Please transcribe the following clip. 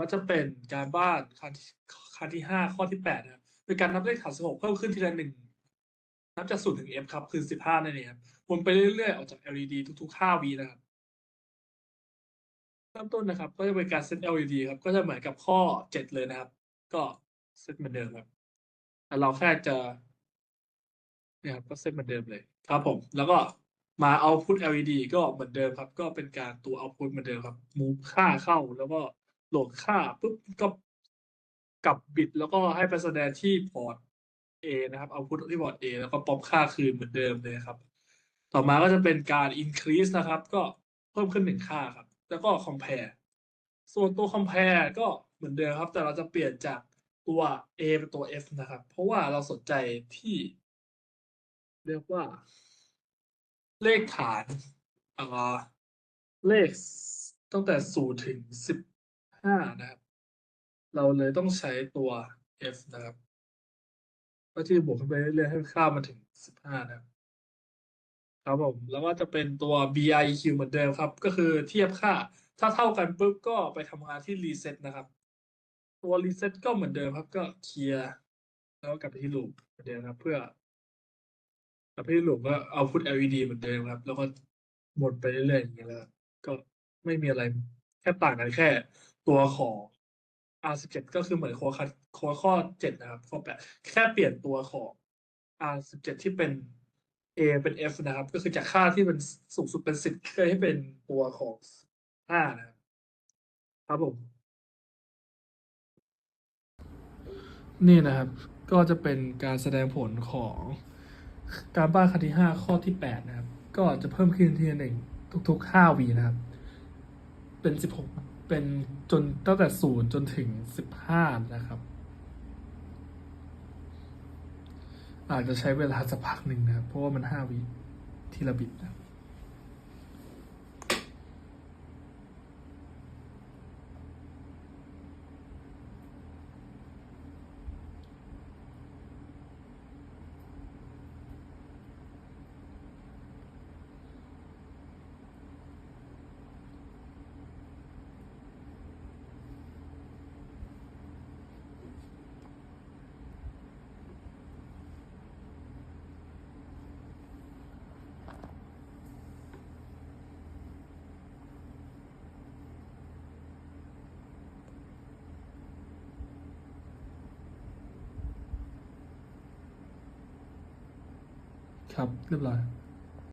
ก็จะเป็นการบ้านขั้นที่ขั้นที่ห้าข้อที่แปดนะครับเป็นการนับเลขฐานสิบหกเพิ่มขึ้นทีละหนึ่งนับจากศูนย์ถึง f ครับคือสิบห้านั่นเองครับวนไปเรื่อยๆ ออกจาก LED ทุกๆห้าวินะครับเริ่มต้นนะครับ ก็จะเป็นการเซต LED ครับ ก็จะเหมือนกับข้อเจ็ดเลยนะครับ ก็เซตเหมือนเดิมครับแต่เราแค่จะเนี่ยครับก็เซตเหมือนเดิมเลยครับผม แล้วก็มาเอาพุท LED ก็เหมือนเดิมครับ ก็เป็นการตัวเอาพุทเหมือนเดิมครับมูฟค่าเข้าแล้วก็ โหลดค่าปุ๊บก็กลับบิดแล้วก็ให้ไปแสดงที่พอร์ต A นะครับเอาพุทที่พอร์ต A แล้วก็ป๊อปค่าคืนเหมือนเดิมเลยครับ ต่อมาก็จะเป็นการ increase นะครับ ก็เพิ่มขึ้นหนึ่งค่าครับ แล้วก็ compare ส่วนตัว compare ก็เหมือนเดิมครับ แต่เราจะเปลี่ยนจากตัว A เป็นตัว F นะครับ เพราะว่าเราสนใจที่ เรียกว่า เลขฐานอ่าเลขตั้งแต่ศูนย์ถึงสิบานะครับ เราเลยต้องใช้ตัว F นะครับก็ที่บวกขึ้นไปเรื่อยๆให้ค่ามันถึงสิบห้านะครับ ครับผม แล้วก็จะเป็นตัว BIQ เหมือนเดิมครับ ก็คือเทียบค่า ถ้าเท่ากันปุ๊บก็ไปทำงานที่รีเซ็ตนะครับ ตัวรีเซ็ตก็เหมือนเดิมครับ ก็เคลียร์แล้วก็กลับไปที่ลูปเหมือนเดิมครับ เพื่อกลับไปที่ลูปก็เอาพุท LED เหมือนเดิมครับ แล้วก็วนไปเรื่อยๆอย่างเงี้ยแล้วก็ไม่มีอะไรแค่ต่างกันแค่ ตัวของ R17 ก็คือเหมือนโค้ดโค้ดข้อเจ็ดนะครับข้อแปดแค่เปลี่ยนตัวของ R17 ที่เป็น A เป็น F นะครับ ก็คือจากค่าที่มันสูงสุดเป็นสิบก็ให้เป็นตัวของห้านะครับ ครับผม นี่นะครับ ก็จะเป็นการแสดงผลของการบ้านขั้นที่ห้าข้อที่แปดนะครับ ก็จะเพิ่มขึ้นทีละหนึ่งทุกๆห้าวีนะครับ เป็นสิบหก เป็นจนตั้งแต่ศูนย์จนถึงสิบห้านะครับ อาจจะใช้เวลาสักพักหนึ่งนะครับเพราะว่ามันห้าวิทีละบิตนะ ครับเรียบร้อย